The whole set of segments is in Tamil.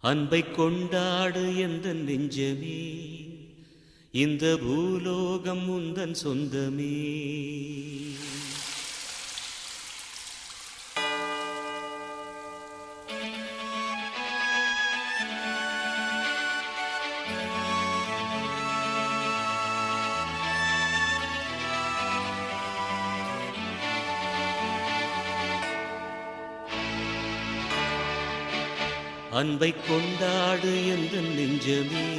அன்பை கொண்டாடு எந்த நெஞ்சமே. இந்த பூலோகம் உந்தன் சொந்தமே. அன்பை கொண்டாடு எந்த நெஞ்சமே.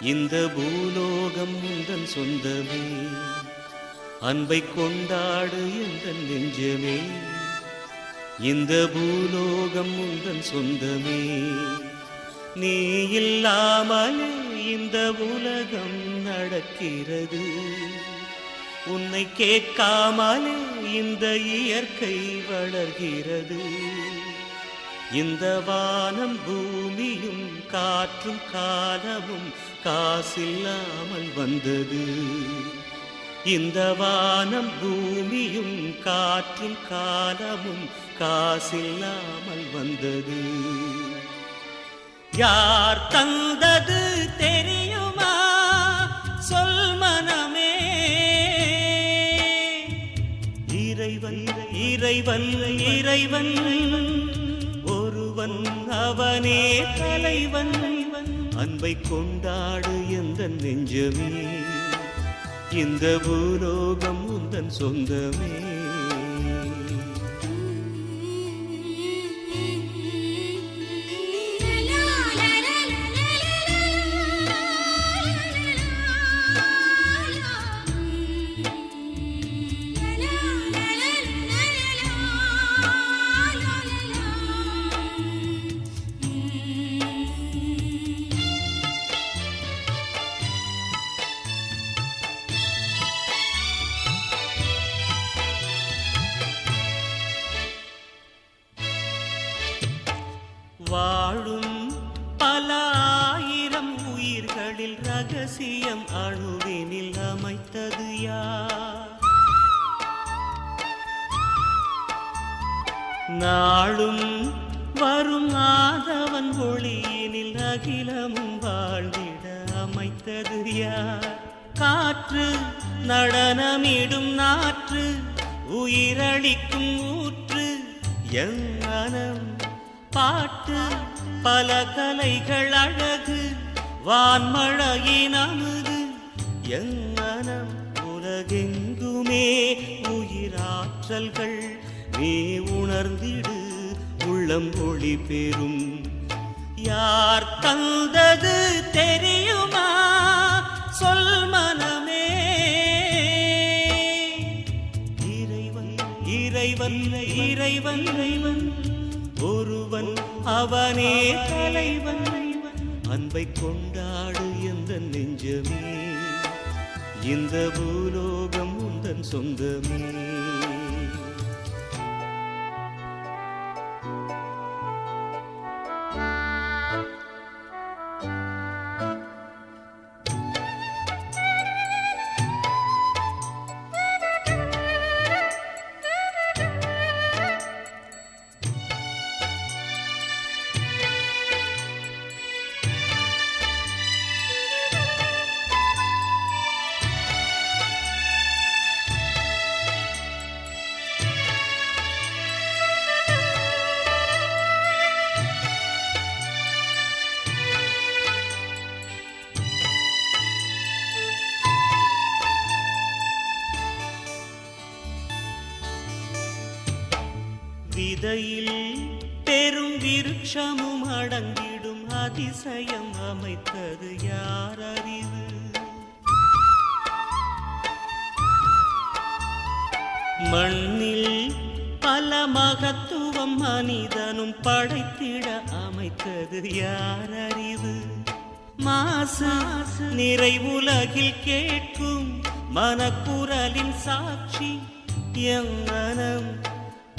இந்த பூலோகம் உந்தன் சொந்தமே. அன்பை கொண்டாடு எந்த நெஞ்சமே. இந்த பூலோகம் உந்தன் சொந்தமே. நீ இல்லாமலே இந்த உலகம் நடக்கிறது. உன்னை கேட்காமலே இந்த இயற்கை வளர்கிறது. இந்த வானம் பூமியும் காற்றும் காலமும் காசில்லாமல் வந்தது. இந்த வானம் பூமியும் காற்றும் காலமும் காசில்லாமல் வந்தது. யார் தந்தது தெரியுமா? சொல் மனமே. இறைவன் இறைவன் இறைவன். அவனே தலைவன். அன்பை கொண்டாடு எந்த நெஞ்சமே. இந்த பூலோகம் உந்தன் சொந்தமே. ரகசியம் அணுவினில் அமைத்தது யார்? நாளும் வரும் ஆதவன் ஒளியினில் அகிலமும் வாழ்ந்திட அமைத்தது யார்? காற்று நடனமிடும் நாற்று உயிரளிக்கும் ஊற்று எங்கனம் பாட்டு பல கலைகள் அழகு. வான்மழையின் அமுது எங்கனம் உலகெங்குமே உயிராற்றல்கள் நீ உணர்ந்திடு உள்ளம் ஒளி பெறும். யார் தந்தது தெரியுமா? சொல் மனமே. இறைவன் இறைவன் இறைவன் இறைவன் ஒருவன் அவனே தலைவன். அன்பை கொண்டாடு எந்த நெஞ்சமே. இந்த பூலோகம் உந்தன் சொந்தமே. விதையில் பெரும் விருட்சமும் அடங்கிடும் அதிசயம் அமைத்தது யார் அறிவு மண்ணில் பல மகத்துவம் மனிதனும் படைத்திட அமைத்தது யார் அறிவு மாசு நிறை உலகில் கேட்கும் மனக்குரலின் சாட்சி எங்கனம்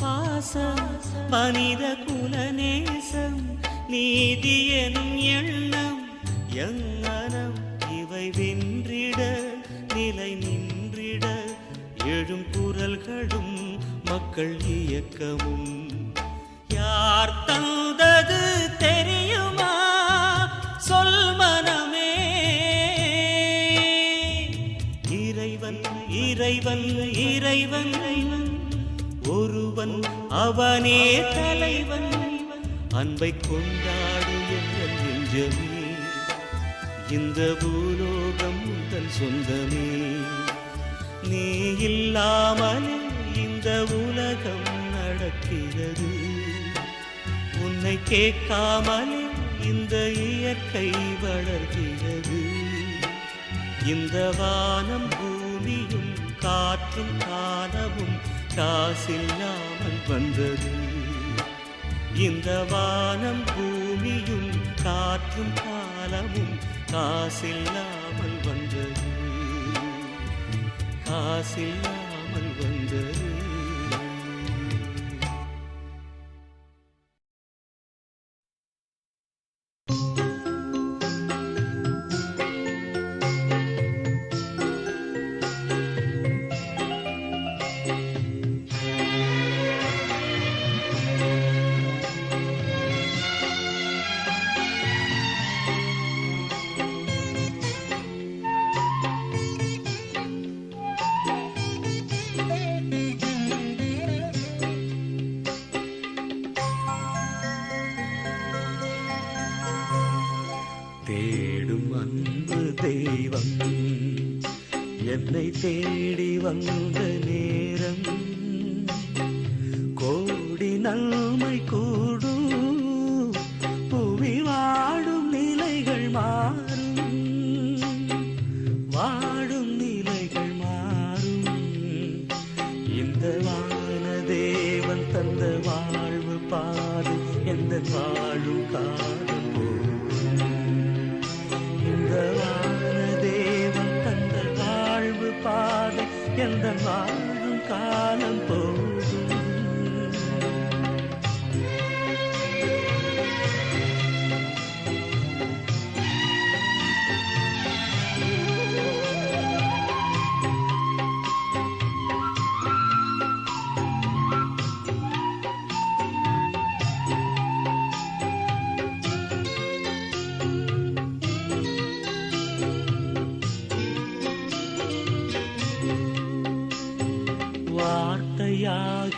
பாசம் மனித குல நேசம் நீதி எனும் எண்ணம் எங்கனம் இவை வென்றிட நிலை நின்றிட எழும் குரல்களும் மக்கள் இயக்கமும். யார் தந்தது தெரியுமா? சொல் மனமே. இறைவன் இறைவன் இறைவன். ஒருவன் அவனே தலைவன். அன்பை கொண்டாடு எங்கள் நெஞ்சமே. இந்த பூலோகம் தன் சொந்தமே. நீ இல்லாமலே இந்த உலகம் நடக்கிறது. உன்னை கேட்காமலே இந்த இயற்கை வளர்கிறது. இந்த வானம் பூமியும் காற்றும் காலமும் காசில்லாமல் வந்தது. இந்த வானம் பூமியும் காற்றும் காலமும் காசில்லாமல் வந்தது. காசில்லாமல் வந்தது. என்னை தேடி வந்த நேரம்.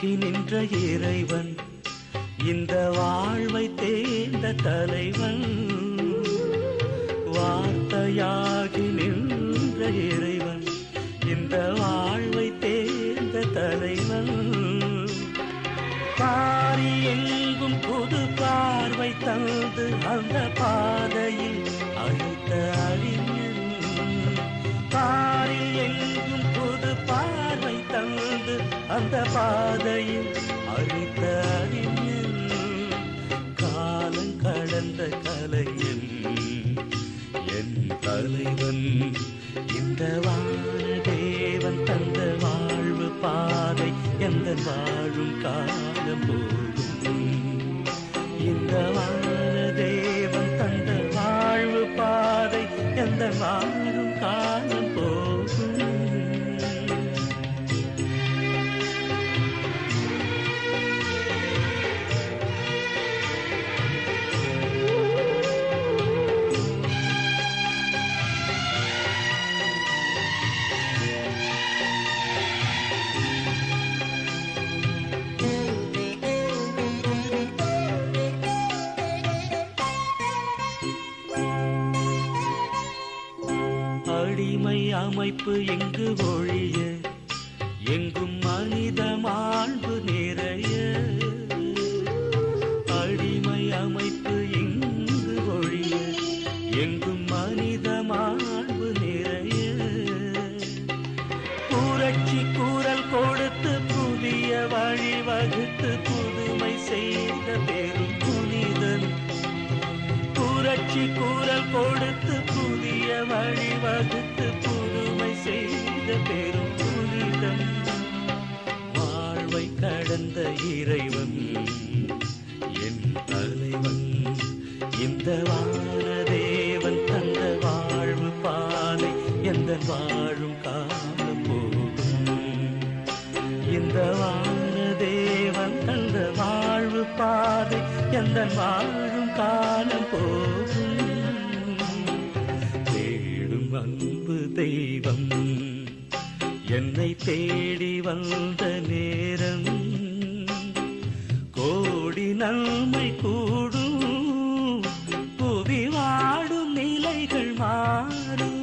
வார்த்தையாகி நின்ற இறைவன் இந்த வாழ்வை தேர்ந்த தலைவன். வார்த்தையாகி நின்ற இறைவன் இந்த வாழ்வை தேர்ந்த தலைவன். பாரி எங்கும் புது பார்வை தந்து அந்த பார் அந்த பாதையில் அழைத்த அறிஞன் காலம் கடந்த கலையில் என் தலைவன் இந்த வான தந்த வாழ்வு பாதை எந்த வாழும் காலம் போகும் இந்த வான தந்த வாழ்வு பாதை எந்த வாழும் அமைப்பு எங்கு ஒழிய? எங்கும் மனித மாண்பு நிறைய. அடிமை அமைப்பு எங்கு ஒழிய? எங்கும் மனித மாண்பு நிறைய. புரட்சி கூறல் கொடுத்து புதிய வழி வகுத்து புதுமை செய்த பெரும் புனிதன். புரட்சி கூறல் கொடுத்து புதிய வழி வகுத்து செய்த பெரும் புனிதம் வாழ்வை கடந்த இறைவன் என் தலைவன். இந்த வானதேவன் தந்த வாழ்வு பாலை எந்த வாழும் காலம் போகும். இந்த வானதேவன் தந்த வாழ்வு பாதை எந்த வாழும் காலம் போகும். தேடும் வந்து தெய்வம். என்னை தேடி வந்த நேரம் கோடி நன்மை கூடும். புவி வாடும் நிலைகள் மாறும்.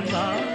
இந்த